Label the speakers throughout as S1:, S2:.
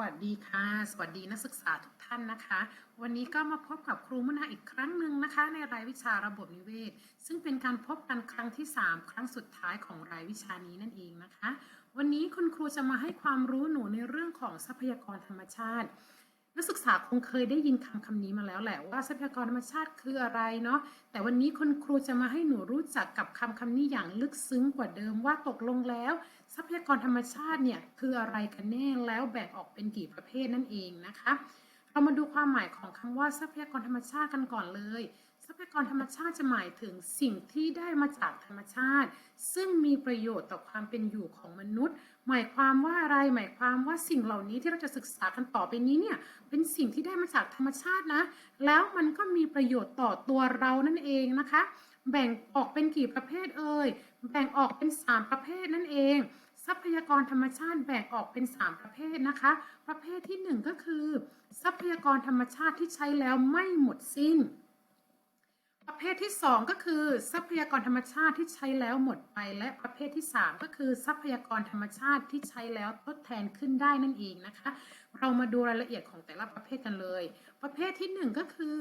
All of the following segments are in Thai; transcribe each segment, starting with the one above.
S1: วัสดีค่ะ สวัสดีนักศึกษาทุกท่านนะคะ วันนี้ก็มาพบกับครูมุนาอีกครั้งหนึ่งนะคะ ในรายวิชาระบบนิเวศ ซึ่งเป็นการพบกันครั้งที่ 3 ครั้งสุดท้ายของรายวิชานี้นั่นเองนะคะ วันนี้คุณครูจะมาให้ความรู้หนูในเรื่องของทรัพยากรธรรมชาติ นักศึกษาคงเคยได้ยินคำคำนี้มาแล้วแหละว่าทรัพยากรธรรมชาติคืออะไรเนาะแต่วันนี้คุณครูจะมาให้หนูรู้จักกับคำคำนี้อย่างลึกซึ้งกว่าเดิมว่าตกลงแล้ว ทรัพยากรธรรมชาติเนี่ยคืออะไรกันแน่แล้วแบ่งออกเป็นกี่ประเภทนั่นเองนะคะ เรามาดูความหมายของคำว่าทรัพยากรธรรมชาติกันก่อนเลย ทรัพยากรธรรมชาติจะหมายถึงสิ่งที่ได้มาจากธรรมชาติ ซึ่งมีประโยชน์ต่อความเป็นอยู่ของมนุษย์ หมายความว่าอะไรหมายความว่าสิ่งเหล่านี้ที่เราจะศึกษากันต่อไปนี้เนี่ยเป็นสิ่งที่ได้มาจากธรรมชาตินะ แล้วมันก็มีประโยชน์ต่อตัวเรานั่นเองนะคะ แบ่งออกเป็นกี่ประเภทเอ่ยแบ่งออกเป็น 3 ประเภทนั่นเอง ทรัพยากรธรรมชาติแบ่งออกเป็น 3 ประเภทนะคะ ประเภทที่ 1 ก็คือ ทรัพยากรธรรมชาติที่ใช้แล้วไม่หมดสิ้น ประเภทที่ 2 ก็คือ ทรัพยากรธรรมชาติที่ใช้แล้วหมดไป และประเภทที่ 3 ก็คือ ทรัพยากรธรรมชาติที่ใช้แล้วทดแทนขึ้นได้นั่นเองนะคะ เรามาดูรายละเอียดของแต่ละประเภทกันเลย ประเภทที่ 1 ก็คือ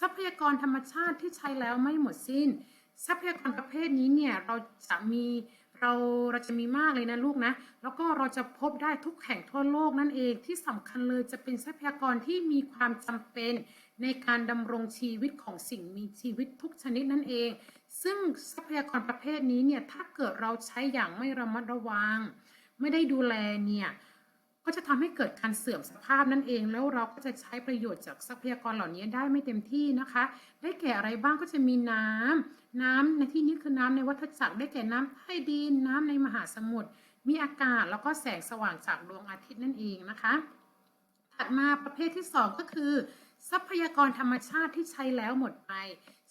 S1: ทรัพยากรธรรมชาติที่ใช้แล้วไม่หมดสิ้น ทรัพยากรประเภทนี้เนี่ยเราจะมี เราเราจะมีมากเลยนะลูกนะ แล้วก็เราจะพบได้ทุกแห่งทั่วโลกนั่นเองที่สำคัญเลยจะเป็นทรัพยากรที่มีความจำเป็นในการดำรงชีวิตของสิ่งมีชีวิตทุกชนิดนั่นเอง ซึ่งทรัพยากรประเภทนี้เนี่ยถ้าเกิดเราใช้อย่างไม่ระมัดระวัง ไม่ได้ดูแลเนี่ย ก็จะทำให้เกิดการเสื่อมสภาพนั่นเอง แล้วเราก็จะใช้ประโยชน์จากทรัพยากรเหล่านี้ได้ไม่เต็มที่นะคะ ได้แก่อะไรบ้างก็จะมีน้ำน้ำในที่นี้คือน้ำในวัฏจักรได้แก่น้ำใต้ดินน้ำในมหาสมุทรมีอากาศแล้วก็แสงสว่างจากดวงอาทิตย์นั่นเองนะคะ ถัดมาประเภทที่ 2 ก็คือ ทรัพยากรธรรมชาติที่ใช้แล้วหมดไป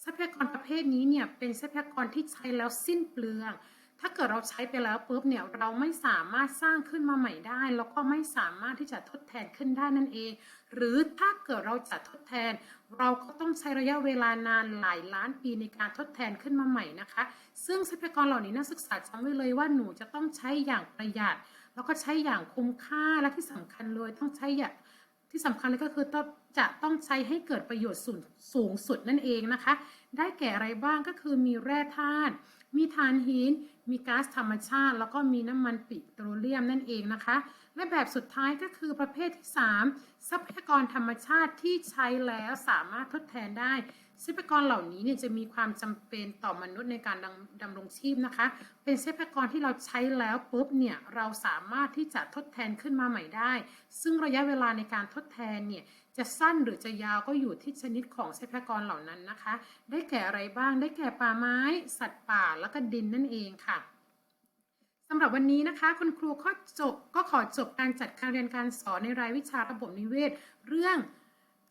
S1: ทรัพยากรประเภทนี้เนี่ยเป็นทรัพยากรที่ใช้แล้วสิ้นเปลือง ถ้าเกิดเราใช้ไปแล้วปุ๊บเนี่ยเราไม่สามารถสร้างขึ้นมาใหม่ได้ แล้วก็ไม่สามารถที่จะทดแทนขึ้นได้นั่นเอง หรือถ้าเกิดเราจะทดแทน เราก็ต้องใช้ระยะเวลานานหลายล้านปีในการทดแทนขึ้นมาใหม่นะคะ ซึ่งทรัพยากรเหล่านี้นักศึกษาจำไว้เลยว่าหนูจะต้องใช้อย่างประหยัด แล้วก็ใช้อย่างคุ้มค่าและที่สำคัญเลยต้องใช้อย่าง ที่สำคัญเลยก็คือต้องจะต้องใช้ให้เกิดประโยชน์สูงสูงสุดนั่นเองนะคะ ได้แก่อะไรบ้างก็คือมีแร่ธาตุ มีถ่านหิน มีก๊าซธรรมชาติ แล้วก็มีน้ำมันปิโตรเลียมนั่นเองนะคะ และแบบสุดท้ายก็คือประเภทที่ 3 ทรัพยากรธรรมชาติที่ใช้แล้วสามารถทดแทนได้ ทรัพยากรเหล่านี้เนี่ยจะมีความจำเป็นต่อมนุษย์ในการดำดำรงชีพนะคะ เป็นทรัพยากรที่เราใช้แล้วปุ๊บเนี่ยเราสามารถที่จะทดแทนขึ้นมาใหม่ได้ ซึ่งระยะเวลาในการทดแทนเนี่ยจะสั้นหรือจะยาวก็อยู่ที่ชนิดของทรัพยากรเหล่านั้นนะคะ ได้แก่อะไรบ้าง ได้แก่ป่าไม้ สัตว์ป่า แล้วก็ดินนั่นเองค่ะสำหรับวันนี้นะคะ คุณครูก็จบก็ขอจบการจัดการเรียนการสอนในรายวิชาระบบนิเวศ เรื่อง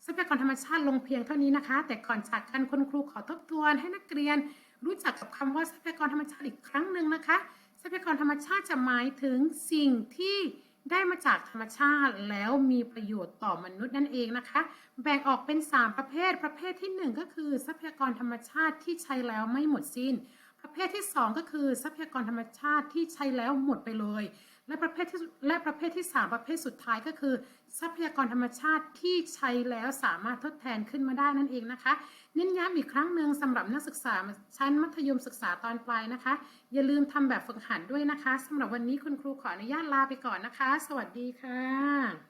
S1: ทรัพยากรธรรมชาติลงเพียงเท่านี้นะคะ แต่ก่อนจากกันคุณครูขอทบทวนให้นักเรียน รู้จักกับคำว่าทรัพยากรธรรมชาติอีกครั้งหนึ่งนะคะ ทรัพยากรธรรมชาติจะหมายถึงสิ่งที่ได้มาจากธรรมชาติแล้วมีประโยชน์ต่อมนุษย์นั่นเองนะคะ แบ่งออกเป็น 3 ประเภท ประเภทที่ 1 ก็คือ ทรัพยากรธรรมชาติที่ใช้แล้วไม่หมดสิ้น ประเภทที่ 2 ก็คือทรัพยากรธรรมชาติที่ใช้แล้วหมดไปเลย และประเภทที่และประเภทที่ 3 ประเภทสุดท้ายก็คือ ทรัพยากรธรรมชาติที่ใช้แล้วสามารถทดแทนขึ้นมาได้นั่นเองนะคะ เน้นย้ำอีกครั้งหนึ่งสำหรับนักศึกษาชั้นมัธยมศึกษาตอนปลายนะคะ อย่าลืมทำแบบฝึกหัดด้วยนะคะสำหรับวันนี้คุณครูขออนุญาตลาไปก่อนนะคะ สวัสดีค่ะ